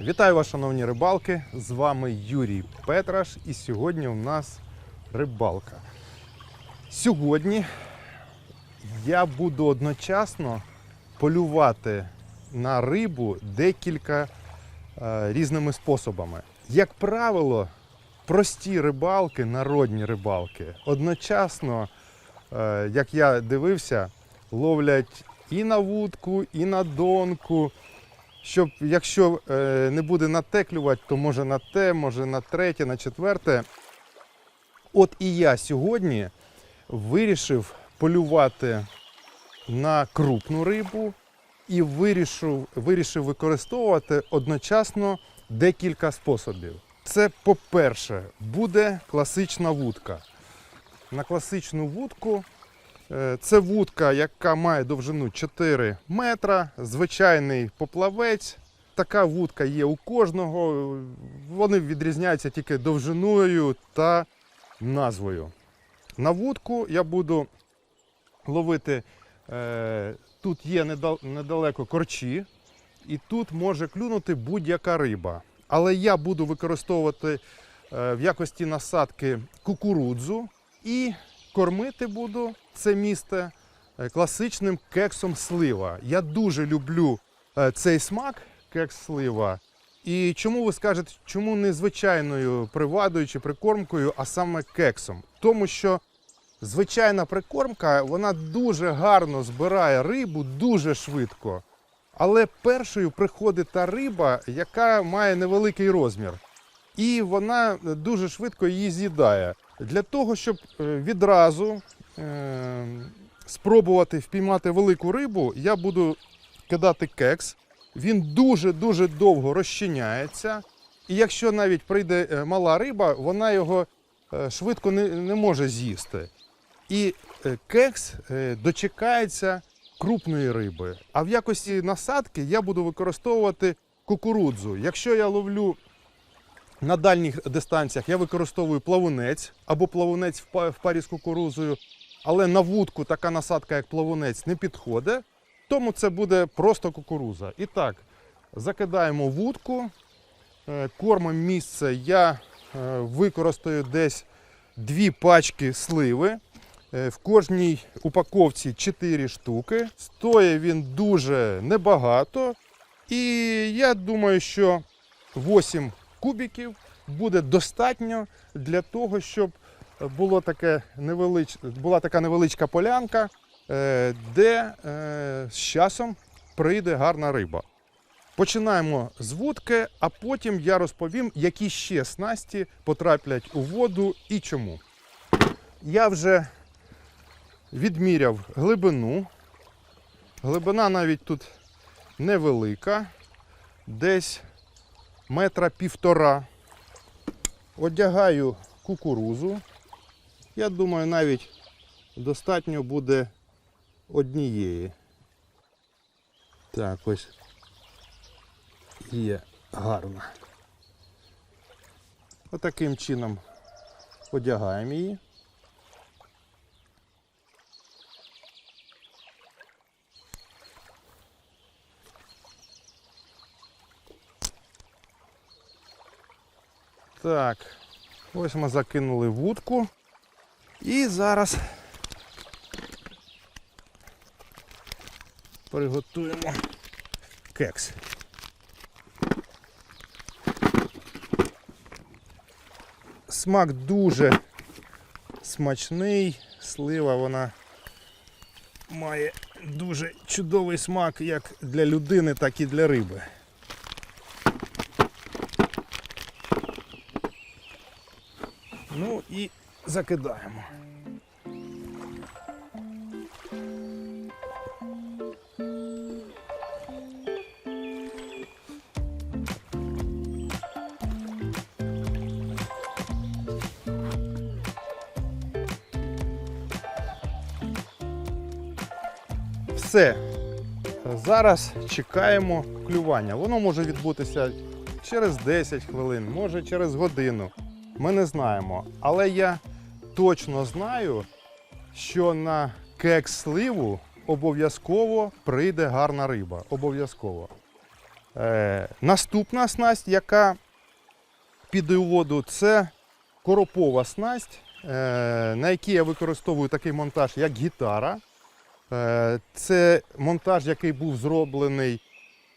Вітаю вас, шановні рибалки! З вами Юрій Петраш, і сьогодні у нас рибалка. Сьогодні я буду одночасно полювати на рибу декілька е, різними способами. Як правило, прості рибалки, народні рибалки, одночасно, е, як я дивився, ловлять і на вудку, і на донку. Щоб якщо е, не буде на те клювати, то може на те, може на третє, на четверте. От і я сьогодні вирішив полювати на крупну рибу і вирішив, вирішив використовувати одночасно декілька способів. Це, по-перше, буде класична вудка. На класичну вудку Це вудка, яка має довжину 4 метра, звичайний поплавець. Така вудка є у кожного. Вони відрізняються тільки довжиною та назвою. На вудку я буду ловити. е, Тут є недалеко корчі, і тут може клюнути будь-яка риба. Але я буду використовувати е, в якості насадки кукурудзу і кормити буду це місце е, класичним кексом слива. Я дуже люблю е, цей смак, кекс слива. І чому ви скажете, чому не звичайною привадою чи прикормкою, а саме кексом? Тому що звичайна прикормка вона дуже гарно збирає рибу дуже швидко. Але першою приходить та риба, яка має невеликий розмір. І вона дуже швидко її з'їдає. Для того, щоб е, відразу е, спробувати впіймати велику рибу, я буду кидати кекс. Він дуже-дуже довго розчиняється. І якщо навіть прийде е, мала риба, вона його швидко не, не може з'їсти. І кекс дочекається крупної риби. А в якості насадки я буду використовувати кукурудзу. Якщо я ловлю на дальніх дистанціях, я використовую плавунець або плавунець в парі з кукурузою, але на вудку така насадка, як плавунець, не підходить, тому це буде просто кукуруза. І так, закидаємо вудку, е, кормом місце я е, використаю десь дві пачки сливи. Е, В кожній упаковці 4 штуки. Стоїть він дуже небагато. І я думаю, що 8 кубиків буде достатньо для того, щоб було таке невелич... була така невеличка полянка, е, де е, з часом прийде гарна риба. Починаємо з вудки, а потім я розповім, які ще снасті потраплять у воду і чому. Я вже відміряв глибину. Глибина навіть тут невелика, десь метра півтора. Одягаю кукурузу. Я думаю, навіть достатньо буде однієї. Так, ось є гарно. Отаким чином одягаємо її. Так, ось ми закинули вудку. І зараз приготуємо кекс. Смак дуже смачний, слива вона має дуже чудовий смак як для людини, так і для риби. Ну і закидаємо. Все. Зараз чекаємо клювання. Воно може відбутися через 10 хвилин, може через годину. Ми не знаємо. Але я точно знаю, що на кекс сливу обов'язково прийде гарна риба. Обов'язково. Е, наступна снасть, яка піде у воду, це коропова снасть, е, на якій я використовую такий монтаж, як гітара. Е, це монтаж, який був зроблений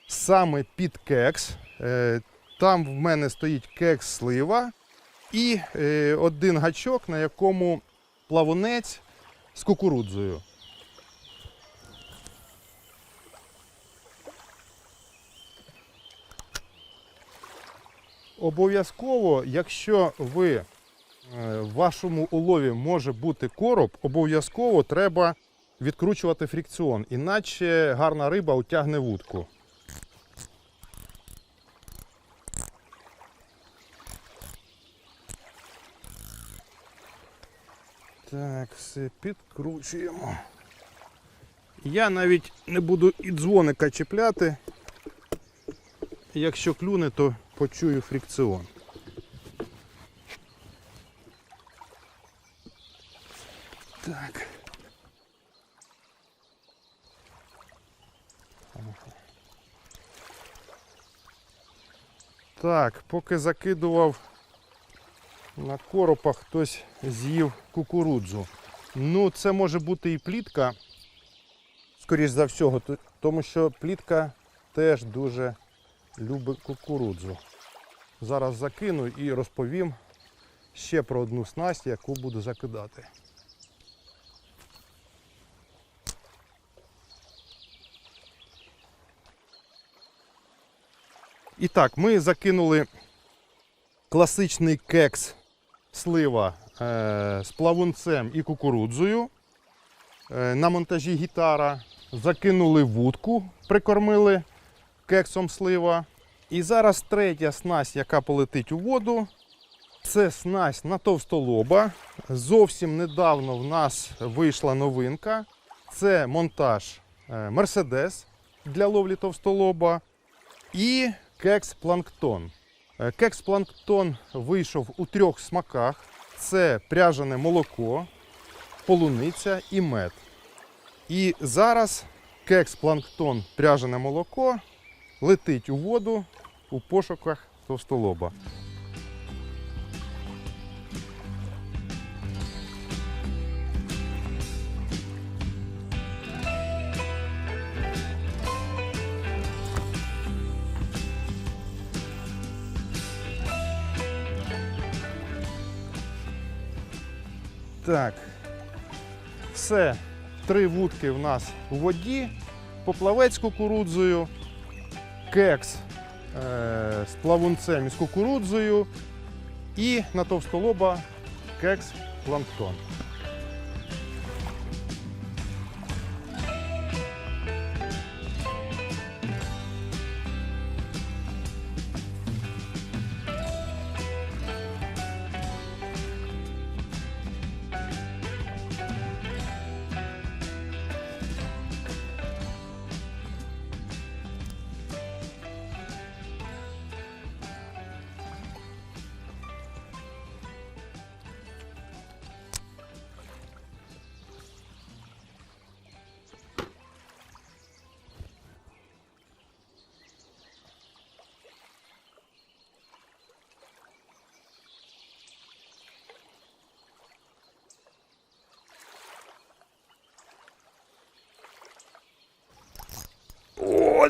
саме під кекс. Е, там в мене стоїть кекс слива і е, один гачок, на якому плавунець з кукурудзою. Обов'язково, якщо ви е, в вашому улові може бути короб, обов'язково треба відкручувати фрикціон, іначе гарна риба утягне вудку. Так, все підкручуємо. Я навіть не буду і дзвоника чіпляти. Якщо клюне, то почую фрикціон. Так. Так, поки закидував на коропах, хтось з'їв кукурудзу. Ну, це може бути і плітка, скоріш за всього, тому що плітка теж дуже любить кукурудзу. Зараз закину і розповім ще про одну снасть, яку буду закидати. І так, ми закинули класичний кекс слива е, з плавунцем і кукурудзою. Е, на монтажі гітара закинули вудку, прикормили кексом слива. І зараз третя снасть, яка полетить у воду. Це снасть на товстолоба. Зовсім недавно в нас вийшла новинка. Це монтаж е, Мерседес для ловлі товстолоба і кекс планктон. Е, Кекс планктон вийшов у трьох смаках: це пряжене молоко, полуниця і мед. І зараз кекс планктон пряжене молоко летить у воду у пошуках товстолоба. Так. Все. Три вудки в нас у воді, поплавець з кукурудзою, кекс е, з плавунцем із кукурудзою і на товстолоба кекс планктон.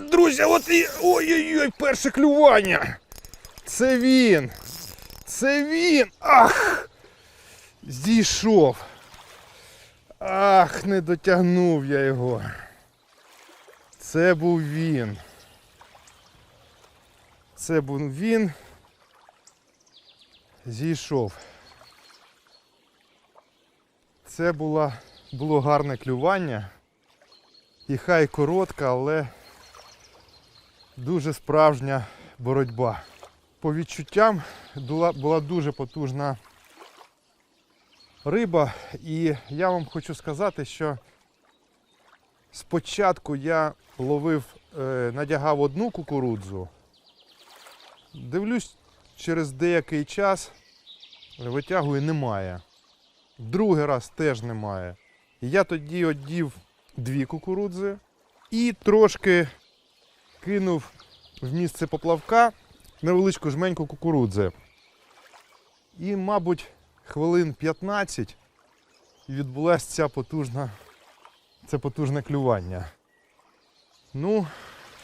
Друзі, от і. Ой-ой-ой, перше клювання. Це він. Це він. Ах! Зійшов. Ах, не дотягнув я його. Це був він. Це був він. Зійшов. Це була, було гарне клювання. І хай коротка, але дуже справжня боротьба. По відчуттям була, дуже потужна риба. І я вам хочу сказати, що спочатку я ловив, е, надягав одну кукурудзу. Дивлюсь, через деякий час витягую немає. Другий раз теж немає. Я тоді одів дві кукурудзи і трошки кинув в місце поплавка невеличку жменьку кукурудзи. І, мабуть, хвилин 15 і відбулася ця потужна, це потужне клювання. Ну,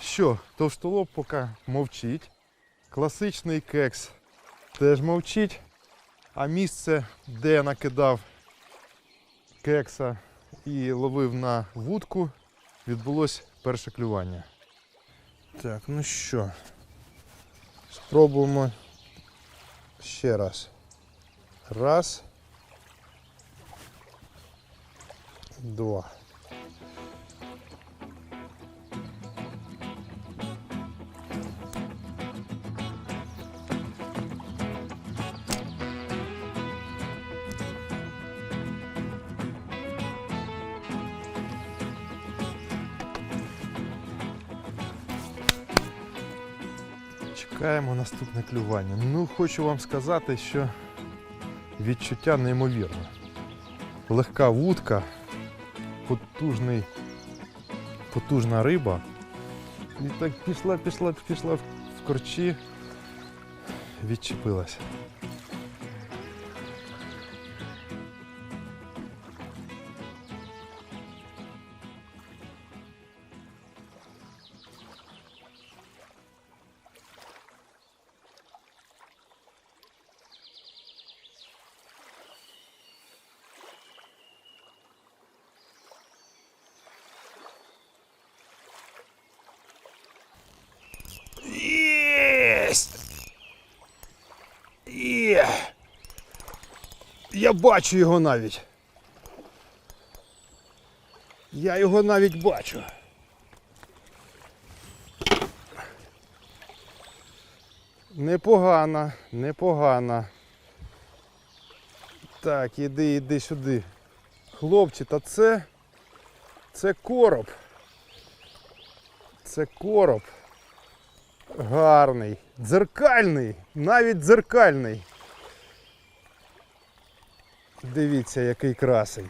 що, товстолоб поки мовчить. Класичний кекс теж мовчить. А місце, де я накидав кекса і ловив на вудку, відбулось перше клювання. Так, ну що, спробуємо ще раз. Раз. Два. Чекаємо наступне клювання. Ну, хочу вам сказати, що відчуття неймовірне. Легка вудка, потужний, потужна риба. І так пішла, пішла, пішла в корчі, відчепилася. Бачу його навіть. Я його навіть бачу. Непогано, непогано. Так, іди, іди сюди. Хлопці, та це. Це короб. Це короб. Гарний, дзеркальний, навіть дзеркальний. Дивіться, який красень.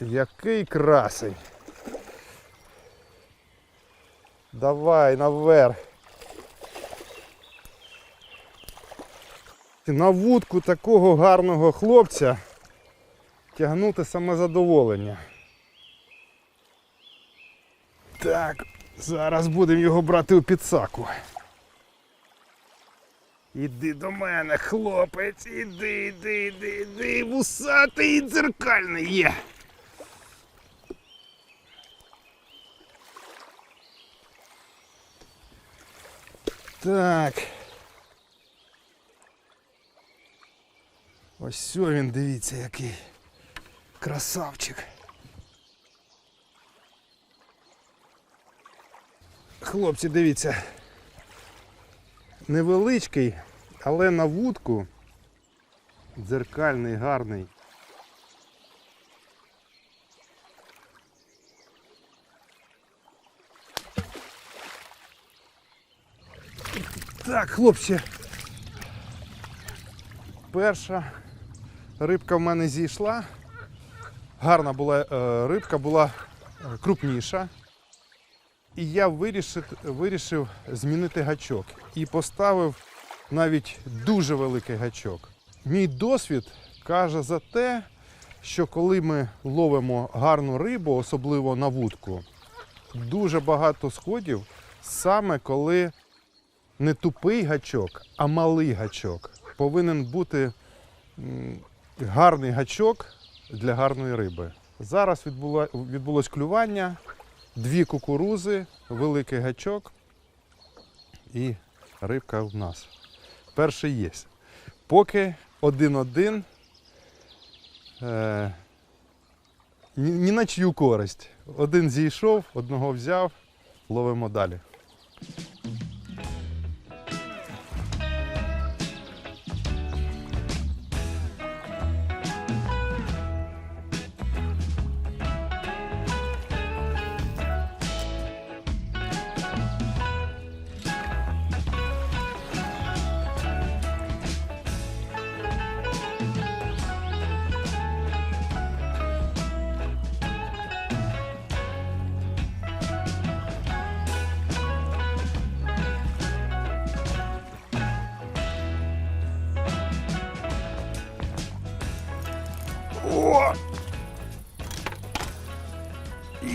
Який красень. Давай наверх. На вудку такого гарного хлопця тягнути саме задоволення. Так, зараз будемо його брати у підсаку. Іди до мене, хлопець, іди, іди, іди, іди, вусатий і дзеркальний є. Так. Ось він, дивіться, який красавчик. Хлопці, дивіться. Невеличкий, але на вудку дзеркальний, гарний. Так, хлопці. Перша рибка в мене зійшла. Гарна була е, рибка, була е, крупніша. І я вирішив, вирішив змінити гачок і поставив навіть дуже великий гачок. Мій досвід каже за те, що коли ми ловимо гарну рибу, особливо на вудку, дуже багато сходів саме коли не тупий гачок, а малий гачок. Повинен бути гарний гачок для гарної риби. Зараз відбуло, відбулось клювання, дві кукурузи, великий гачок і рибка в нас. Перший є. Поки один-один. Е, ні, на чию користь. Один зійшов, одного взяв, ловимо далі.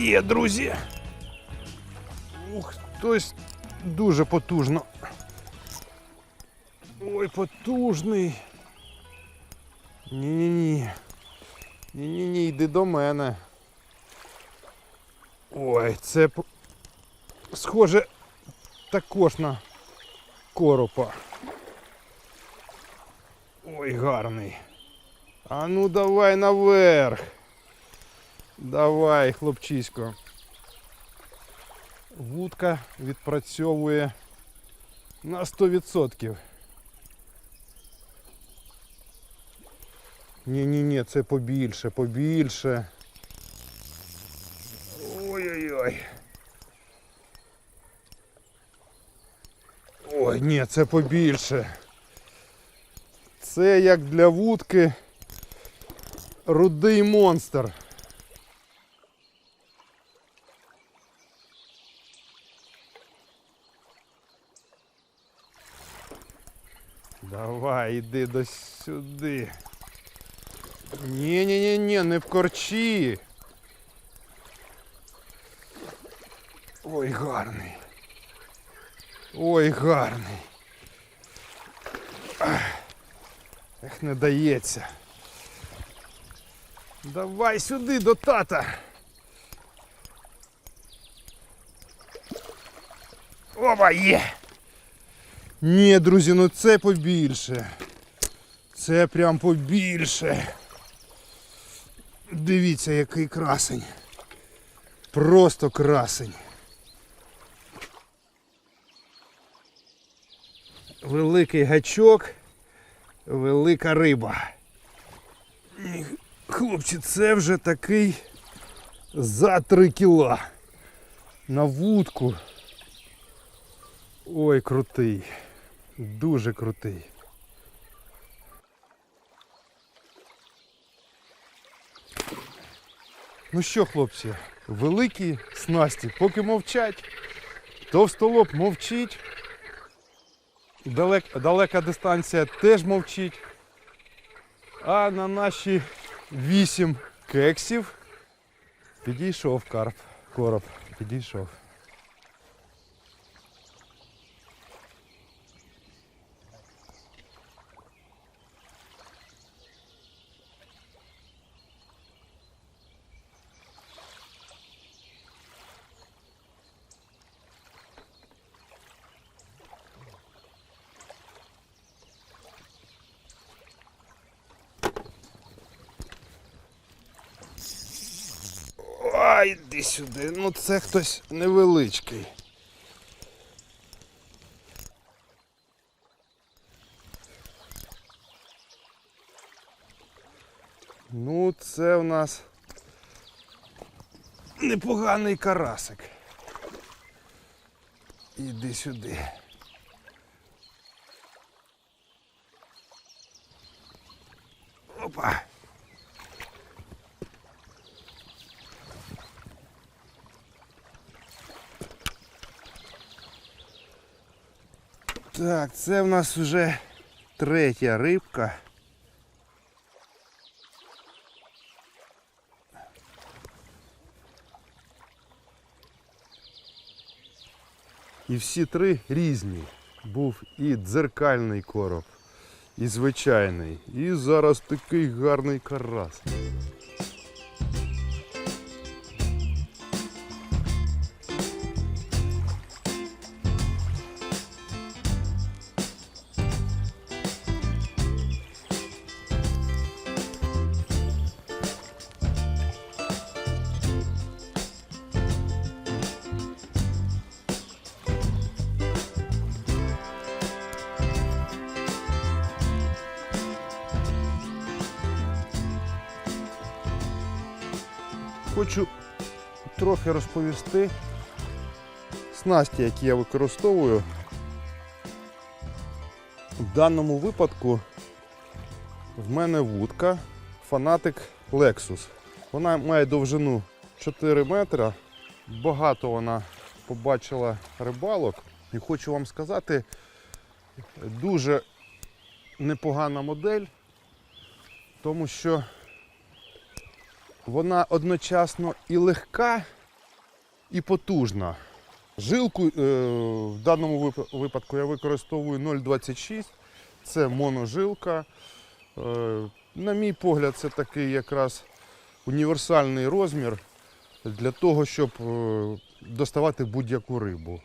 Є, друзі. Ух, хтось дуже потужно. Ой, потужний. Ні-ні-ні. Ні-ні-ні, йди до мене. Ой, це схоже також на коропа. Ой, гарний. А ну давай наверх. Давай, хлопчисько. Вудка відпрацьовує на 100%. Ні-ні-ні, це побільше, побільше. Ой-ой-ой. Ой, ні, це побільше. Це як для вудки рудий монстр. Давай, іди до сюди. Ні-ні-ні, не в корчі. Ой, гарний. Ой, гарний. Ех, не дається. Давай сюди до тата. Опа, є. Ні, друзі, ну це побільше. Це прям побільше. Дивіться, який красень. Просто красень. Великий гачок, велика риба. Хлопці, це вже такий за 3 кіла. На вудку. Ой, крутий. Дуже крутий. Ну що, хлопці, великі снасті, поки мовчать, товстолоб мовчить, далек, далека дистанція теж мовчить. А на наші вісім кексів підійшов карп, короб, підійшов. Ай, іди сюди. Ну це хтось невеличкий. Ну, це в нас непоганий карасик. Іди сюди. Так, це в нас вже третя рибка. І всі три різні. Був і дзеркальний короб, і звичайний, і зараз такий гарний карас. Розповісти снасті, які я використовую. В даному випадку в мене вудка фанатик Lexus. Вона має довжину 4 метра. Багато вона побачила рибалок. І хочу вам сказати, дуже непогана модель, тому що вона одночасно і легка, і потужна. Жилку е, в даному випадку я використовую 0,26. Це моножилка. Е, на мій погляд, це такий якраз універсальний розмір для того, щоб е, доставати будь-яку рибу.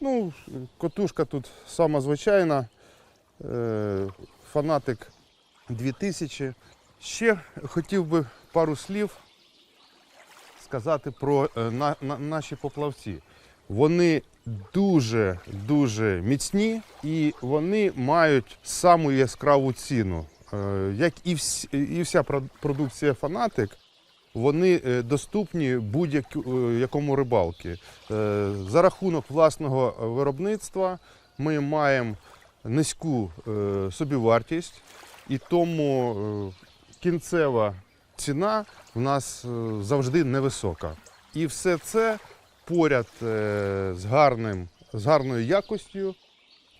Ну, котушка тут сама звичайна. Фанатик 2000. Ще хотів би пару слів сказати про е, на, на, наші поплавці. Вони дуже дуже міцні і вони мають саму яскраву ціну. Е, Як і, всі, і вся продукція фанатик, вони е, доступні будь-якому рибалки. За рахунок власного виробництва ми маємо низьку собівартість, і тому кінцева ціна в нас е, завжди невисока. І все це поряд е, з, гарним, з гарною якостю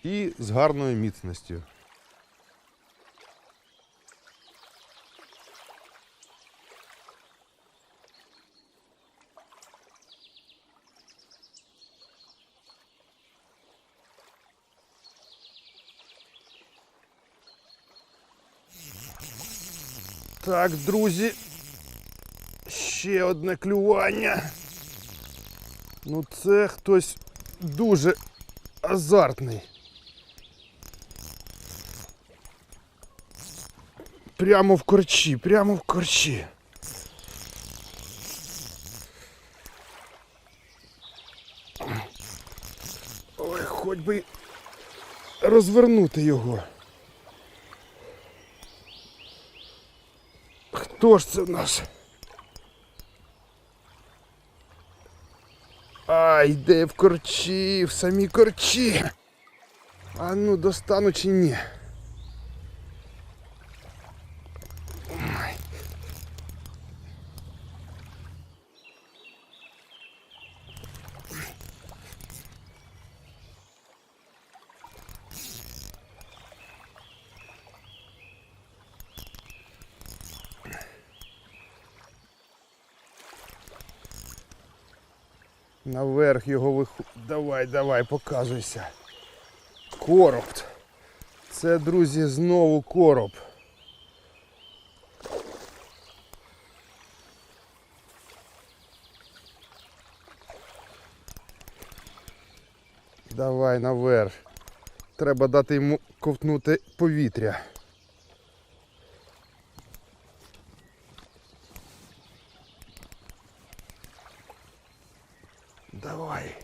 і з гарною міцністю. Так, друзі, ще одне клювання. Ну це хтось дуже азартний. Прямо в корчі, прямо в корчі. Ой, хоч би розвернути його. Хто ж це в нас? Ай, де в корчі, в самі корчі. А ну достану чи ні. Наверх його виху... Давай, давай, показуйся. Короб. Це, друзі, знову короб. Давай наверх. Треба дати йому ковтнути повітря. Давай.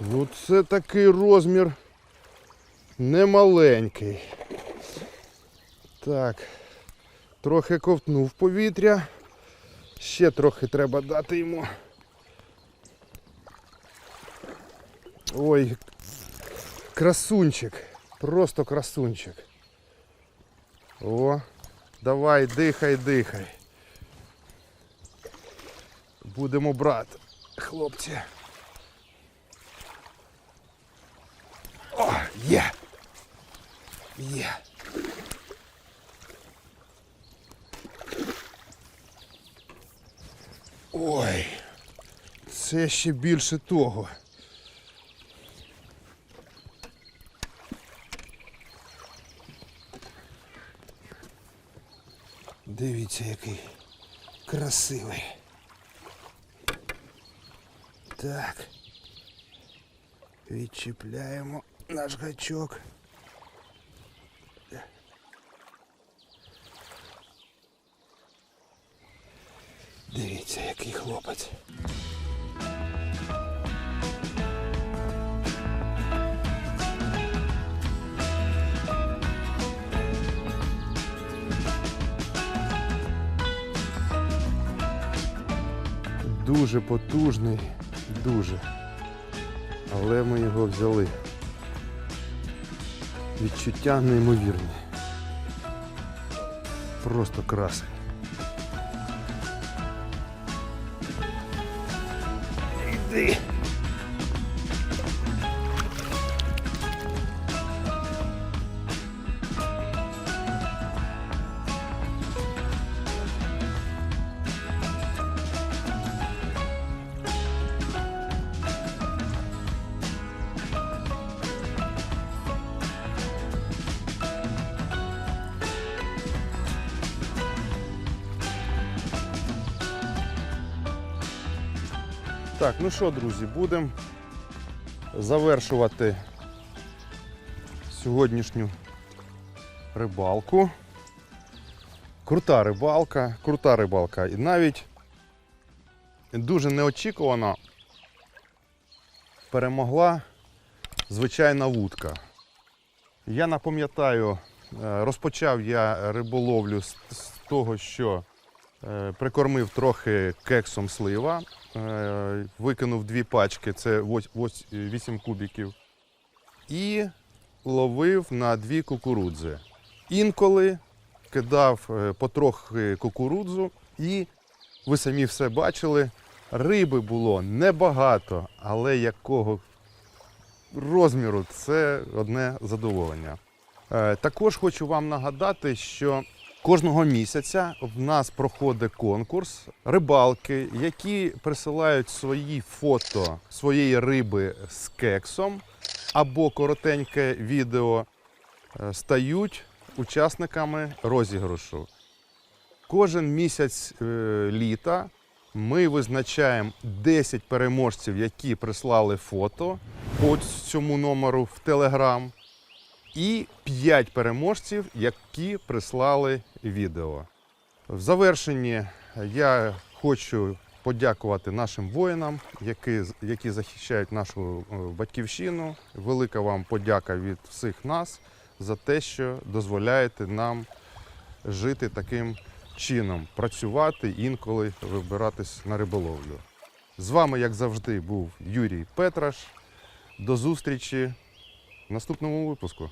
Ну це такий розмір немаленький. Так. Трохи ковтнув повітря. Ще трохи треба дати йому. Ой, красунчик. Просто красунчик. О, давай, дихай, дихай. Будемо брати, хлопці. О, є! Є! Ой, це ще більше того. Дивіться, який красивий. Так. Відчіпляємо наш гачок. Дивіться, який хлопець. Дуже потужний, дуже. Але ми його взяли. Відчуття неймовірні. Просто красень. Іди. Ну що, друзі, будемо завершувати сьогоднішню рибалку. Крута рибалка, крута рибалка. І навіть дуже неочікувано перемогла звичайна вудка. Я напам'ятаю, е, розпочав я риболовлю з, того, що е, прикормив трохи кексом слива, викинув дві пачки, це 8 кубиків, і ловив на дві кукурудзи. Інколи кидав е, потрохи кукурудзу, і ви самі все бачили. Риби було небагато, але якого розміру це одне задоволення. Е, Також хочу вам нагадати, що кожного місяця в нас проходить конкурс рибалки, які присилають свої фото своєї риби з кексом або коротеньке відео, е, стають учасниками розіграшу. Кожен місяць е, літа ми визначаємо 10 переможців, які прислали фото по цьому номеру в Телеграм, і 5 переможців, які прислали відео. В завершенні я хочу подякувати нашим воїнам, які, які захищають нашу е, батьківщину. Велика вам подяка від всіх нас за те, що дозволяєте нам жити таким чином, працювати, інколи вибиратись на риболовлю. З вами, як завжди, був Юрій Петраш. До зустрічі в наступному випуску.